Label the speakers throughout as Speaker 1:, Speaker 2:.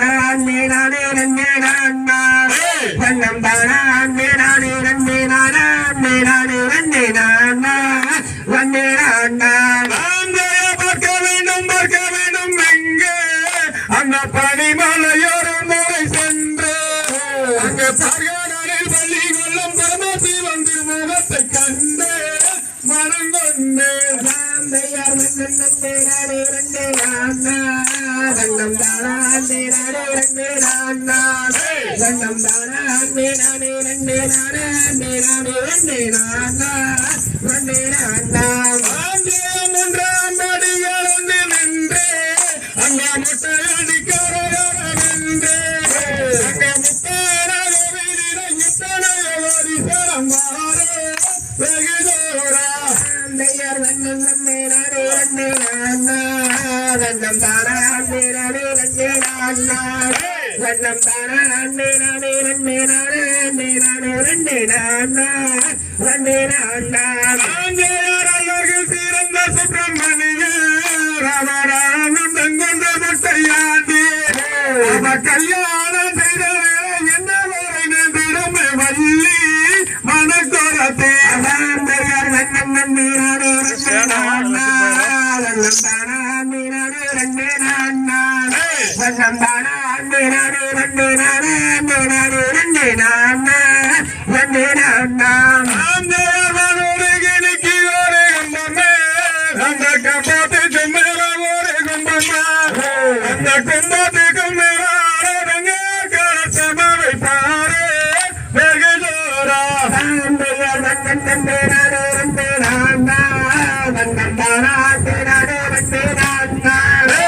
Speaker 1: தானே நானே ரெண்டே நானா வண்ணம் தானே நானே ரெண்டே நானா நானே ரெண்டே நானா வண்ணே நானா
Speaker 2: நான் ஜெய பார்க்க வேண்டும் பார்க்க வேண்டும் எங்கே அந்த பனிமலையோர முறை சென்று. அங்கே பார்கடலில் பள்ளி கொள்ளும் பரமசி வந்து முகத்தை கண்டு மனம் கொண்டு
Speaker 1: ஆந்தையர் நன்னன் நன்னே நானே ரெண்டே நானா வண்ணம் நானே ரெண்டே நானா வண்ணம் தானே அண்ணே நானே ரெண்டே நானா அண்ணே நானே ரெண்டே நானா வண்ணே நானா
Speaker 2: ஆந்திரம் என்றான் நடிகள் வந்து நின்று முட்டை வரிசரம் வெகு தூரா
Speaker 1: வண்ணம் நானே தானே நானா வண்ணம் தானே அண்ணே நானே ரெண்டே நானே நானே ரெண்டே நானா நானா
Speaker 2: சிறந்த சுப்பிரமணியர் அவரானும் தங்கொண்ட முட்டையாண்டி அவ கல்யாணம் செய்த என்ன வரை வள்ளி மனக்கொரத்தே
Speaker 1: வண்ணம் நன்னே நானே வண்ணம் தானே அண்ணே நாடு ரெண்டே நாடு அண்ணே நாடு ரெண்டே நானா வண்ணே நானா
Speaker 2: ஆஞ்சநேயர் அந்த கப்பாத்துக்கு மேல ஒரு கும்பமா அந்த கும்பத்துக்கு மேல அரங்க பாரு வெகு தூரா
Speaker 1: ஆந்தையர் வண்ணம் நன்னே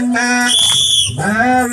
Speaker 1: அண்ணே